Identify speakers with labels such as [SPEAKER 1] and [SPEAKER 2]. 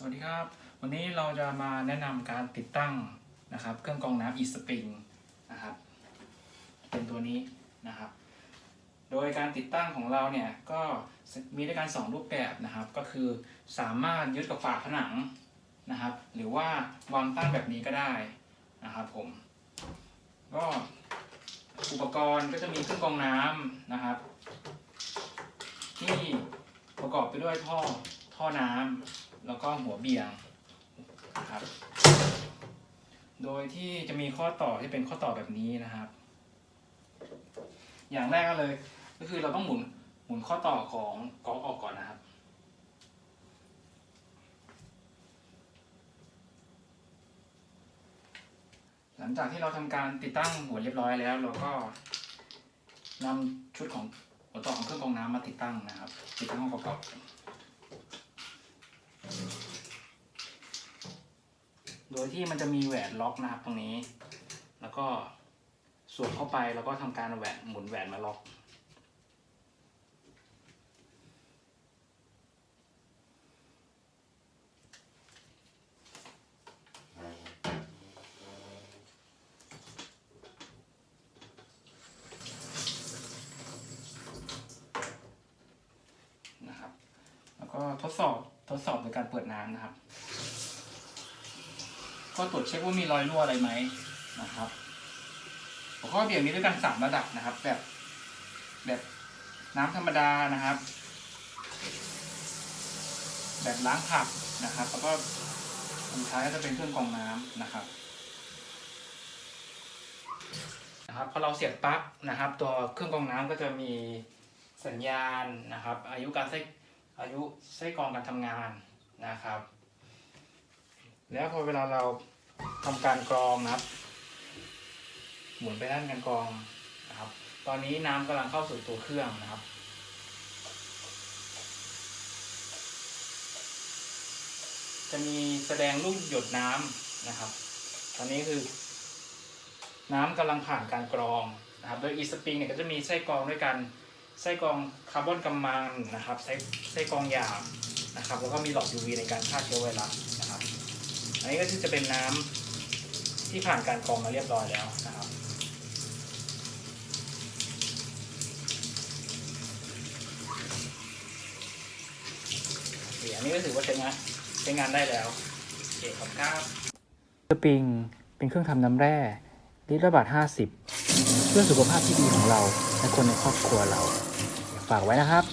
[SPEAKER 1] สวัสดีครับ วันนี้เราจะมาแนะนำการติดตั้งนะครับ เครื่องกรองน้ำ e-spring นะครับ เป็นตัวนี้นะครับ โดยการติดตั้งของเราเนี่ยก็มีด้วยกันสองรูปแบบนะครับ ก็คือสามารถยึดกับฝาผนังนะครับ หรือว่าวางตั้งแบบนี้ก็ได้นะครับผม ก็อุปกรณ์ก็จะมีเครื่องกรองน้ำนะครับ ที่ประกอบไปด้วยท่อท่อน้ำ แล้วก็หัวเบี่ยงครับ โดยที่จะมีข้อต่อที่เป็นข้อต่อแบบนี้นะครับ อย่างแรกก็เลย ก็คือเราต้องหมุนหมุนข้อต่อของก๊อกออกก่อนนะครับหลังจากที่เราทำการติดตั้งหัวเรียบร้อยแล้ว เราก็นำชุดของหัวต่อของเครื่องกรองน้ำมาติดตั้งนะครับ ติดตั้งห้องประกอบ โดยที่มันจะมีแหวนล็อกนะครับตรงนี้ แล้วก็สวมเข้าไปแล้วก็ทำการแหวนหมุนแหวนมาล็อกนะครับ แล้วก็ทดสอบ ทดสอบโดยการเปิดน้ำนะครับ ก็ตรวจเช็คว่ามีรอยรั่วอะไรไหมนะครับหัวข้อเบี่ยงมีด้วยกันสามระดับนะครับ แบบแบบน้ำธรรมดานะครับ แบบล้างผักนะครับ แล้วก็สุดท้ายก็จะเป็นเครื่องกรองน้ำนะครับนะครับพอเราเสียบปลั๊กนะครับ ตัวเครื่องกรองน้ำก็จะมีสัญญาณนะครับ อายุการใช้ อายุใช้กรองการทำงานนะครับ แล้วพอเวลาเราทำการกรองนะครับ หมุนไปด้านการกรองนะครับ ตอนนี้น้ำกำลังเข้าสู่ตัวเครื่องนะครับจะมีแสดงลูกหยดน้ำนะครับ ตอนนี้คือ น้ำกำลังผ่านการกรองนะครับ โดยอีสปริงเนี่ยก็จะมีไส้กรองด้วยกัน ไส้กรองคาร์บอนกำมันนะครับไส้ไส้กรองหยาบนะครับ แล้วก็มีหลอด UV ในการฆ่าเชื้อไวรัสนะครับ อันนี้ก็คือจะเป็นน้ำที่ผ่านการกรองมาเรียบร้อยแล้วนะครับอเคอันนี้ก็ถือว่าใช้งานใช้งานได้แล้วโอเคขอบคุณครับสปริงเป็นเครื่องทำน้ำแร่ลิตรละบาท 50 เพื่อสุขภาพที่ดีของเราและคนในครอบครัวเรา ฝากไว้นะครับ